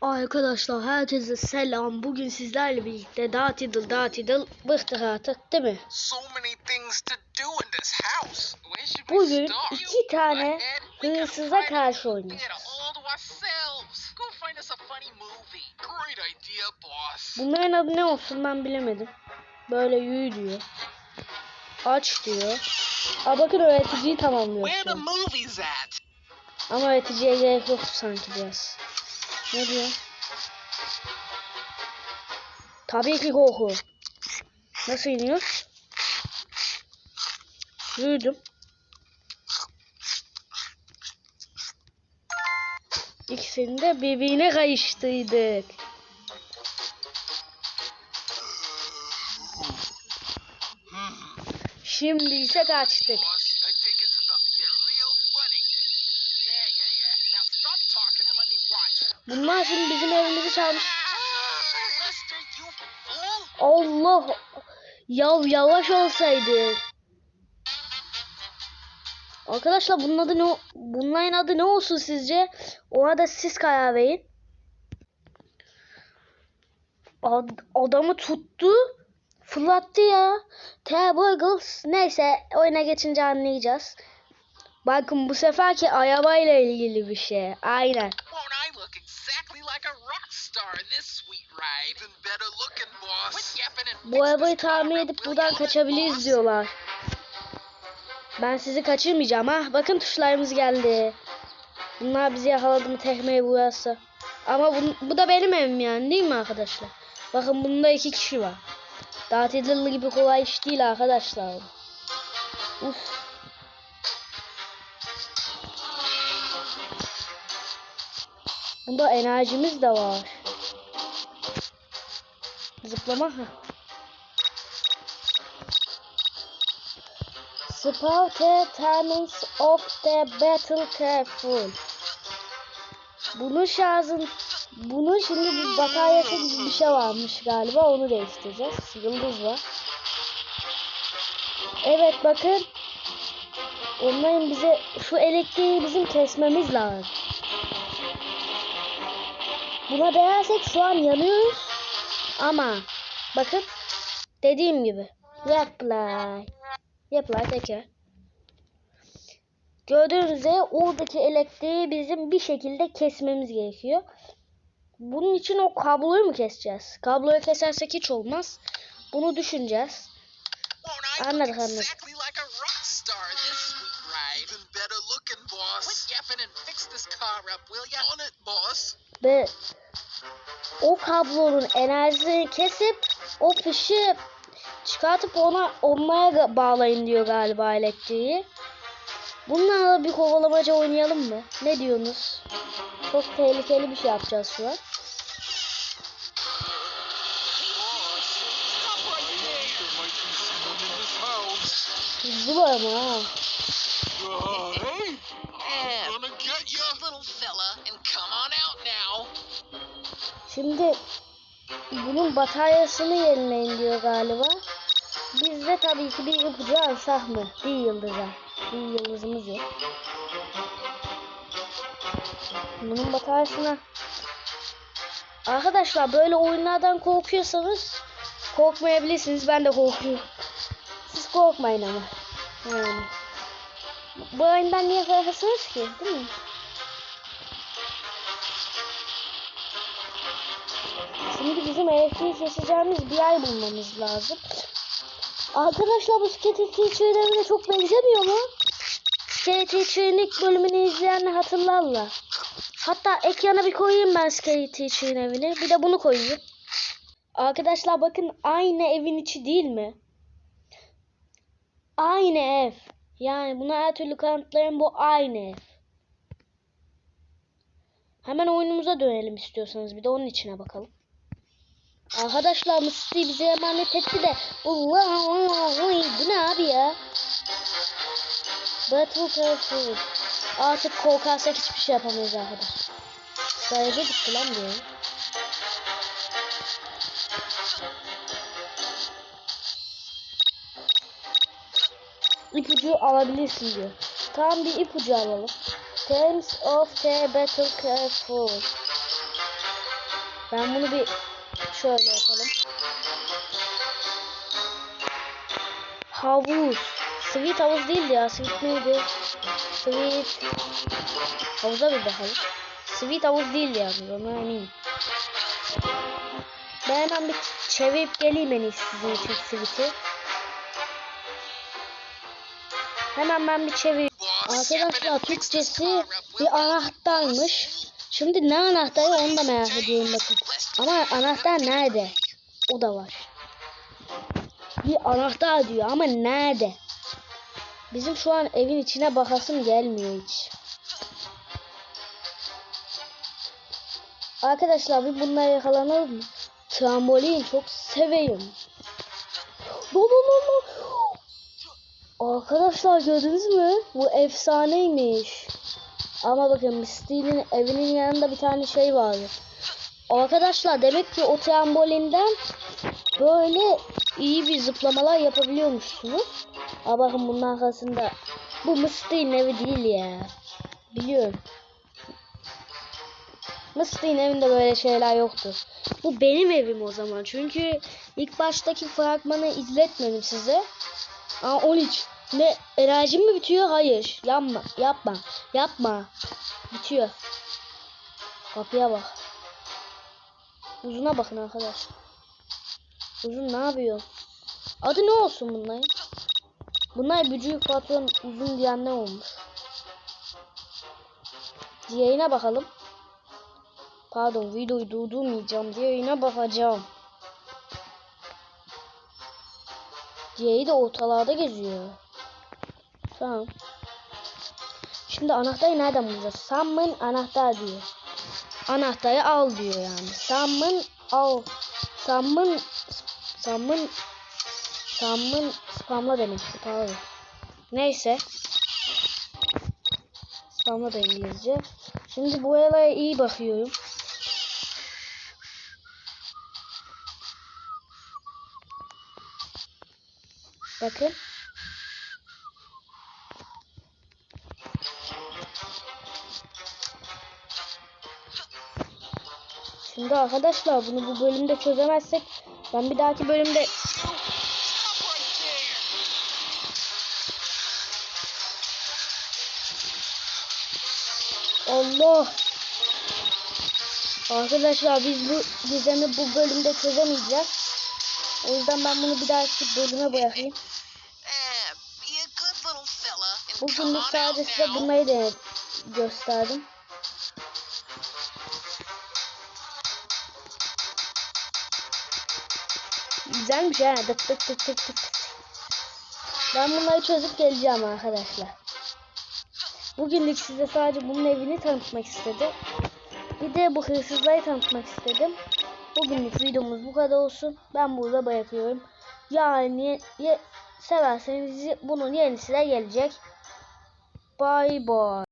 Arkadaşlar herkese selam. Bugün sizlerle birlikte Datiddle Datiddle bıktık artık değil mi? So many things to do in this house. Where should we Bugün iki tane hırsıza karşı oynayacağız. Bunların adı ne olsun ben bilemedim. Böyle yürü diyor. Aç diyor. Aa bakın öğreticiyi tamamlıyor. Ama öğreticiye gerek yok sanki biraz. Ne diyor? Tabii ki koku. Nasıl iniyor? Yürüdüm. İkisini de birbirine kayıştırdık. Şimdi ise kaçtık. Bunlar şimdi bizim evimizi çalmış. Allah! Yav yavaş olsaydı. Arkadaşlar bunun adı ne? Bunların adı ne olsun sizce? Ona da siz karar verin. Ad- adamı tuttu. Fırlattı ya. T-Burgles. Neyse oyuna geçince anlayacağız. Bakın bu seferki arabayla ilgili bir şey. Aynen. Bu arabayı tamir edip buradan kaçabiliriz diyorlar. Ben sizi kaçırmayacağım ha. Bakın tuşlarımız geldi. Bunlar bizi yakaladı mı tekmeye vurarsa. Ama bu, bu da benim evim yani değil mi arkadaşlar? Bakın bunda iki kişi var. Datiddle gibi kolay iş değil arkadaşlar. Uf. Bunda enerjimiz de var. Zıplama ha. Sparta timings of the battle careful. Bunun şarjın bunun şimdi bir bataryası gibi bir şey varmış galiba onu değiştireceğiz. Yıldız var. Evet bakın. Onların bize şu elektriği bizim kesmemiz lazım. Buna değersek şu an yanıyoruz. Ama bakın dediğim gibi reply reply tekrar. Gördüğünüz üzere oradaki elektriği bizim bir şekilde kesmemiz gerekiyor. Bunun için o kabloyu mu keseceğiz? Kabloyu kesersek hiç olmaz. Bunu düşüneceğiz. Anladık, anladık. exactly o kablonun enerjisini kesip o fışı çıkartıp ona onlara bağlayın diyor galiba elektriği. Bunlarla bir kovalamaca oynayalım mı? Ne diyorsunuz? Çok tehlikeli bir şey yapacağız şu an. Hızlı var ama ha. Şimdi bunun bataryasını yenileyin diyor galiba. Biz de tabii ki bir ipucu alsak mı? Bir yıldıza. Bir yıldızımız yok. Bunun bataryasına Arkadaşlar böyle oyunlardan korkuyorsanız korkmayabilirsiniz. Ben de korkuyorum. Siz korkmayın ama. Yani. Bu oyundan niye korkuyorsunuz ki? Değil mi? Bizim elektriği keseceğimiz bir yer bulmamız lazım. Arkadaşlar bu Skate Teacher'ine çok benzemiyor mu? Skate Teacher'ın ilk bölümünü izleyenler hatırlarlar. Hatta ekrana bir koyayım ben Skate Teacher'ın evini. Bir de bunu koyayım. Arkadaşlar bakın aynı evin içi değil mi? Aynı ev. Yani buna her türlü kanıtlarım bu aynı ev. Hemen oyunumuza dönelim istiyorsanız. Bir de onun içine bakalım. Arkadaşlar Mısır'ı bize emanet etti de. Allah bu ne abi ya? Battle Careful. Artık korkarsak hiçbir şey yapamayız arkadaşlar. Garaja gitti lan diyor. ipucu alabilirsin diyor. Tam bir ipucu alalım. Terms of the battle careful. Ben bunu bir şöyle yapalım. Havuz. Sweet havuz değildi ya. Sweet neydi? Sweet. Havuza bir bakalım. Sweet havuz değildi yani. Ona eminim. Ben hemen bir çevirip geleyim en iyisi sizin için Sweet'i. Hemen ben bir çevir. Arkadaşlar Türkçesi bir anahtarmış. Şimdi ne anahtarı onu da merak ediyorum bakın. Ama anahtar nerede? O da var. Bir anahtar diyor ama nerede? Bizim şu an evin içine bakasım gelmiyor hiç. Arkadaşlar bir bunları yakalanalım mı? Trambolin çok seviyorum. No no. Arkadaşlar gördünüz mü? Bu efsaneymiş. Ama bakın Misty'nin evinin yanında bir tane şey vardı. Arkadaşlar demek ki o trambolinden böyle iyi bir zıplamalar yapabiliyormuşsunuz. Aa bakın bunun arkasında bu Misty'nin evi değil ya. Biliyorum. Misty'nin evinde böyle şeyler yoktu. Bu benim evim o zaman. Çünkü ilk baştaki fragmanı izletmedim size. Aa 13. Ne enerjim mi bitiyor? Hayır. Yapma. Yapma. Yapma. Bitiyor. Kapıya bak. Uzuna bakın arkadaş. Uzun ne yapıyor? Adı ne olsun bunların? Bunlar bücük patron uzun diyenler olmuş. Diğerine bakalım. Pardon videoyu durdurmayacağım. Diğerine bakacağım. Diğeri de ortalarda geziyor. Tamam. Şimdi anahtarı nereden bulacağız? Summon anahtar diyor. Anahtarı al diyor yani. Summon al. Summon summon summon spamla demişti pardon. Neyse. Spamla da İngilizce. Şimdi bu olaya iyi bakıyorum. Bakın. Şimdi arkadaşlar bunu bu bölümde çözemezsek ben bir dahaki bölümde Allah Arkadaşlar biz bu gizemi bu bölümde çözemeyeceğiz. O yüzden ben bunu bir dahaki bölüme bırakayım. Eh, Bugünlük sadece size bunları da gösterdim. Güzelmiş ha. Tık tık tık tık tık. Ben bunları çözüp geleceğim arkadaşlar. Bugünlük size sadece bunun evini tanıtmak istedim. Bir de bu hırsızları tanıtmak istedim. Bugünlük videomuz bu kadar olsun. Ben burada bırakıyorum. Yani ye, severseniz bunun yenisi de gelecek. Bye bye.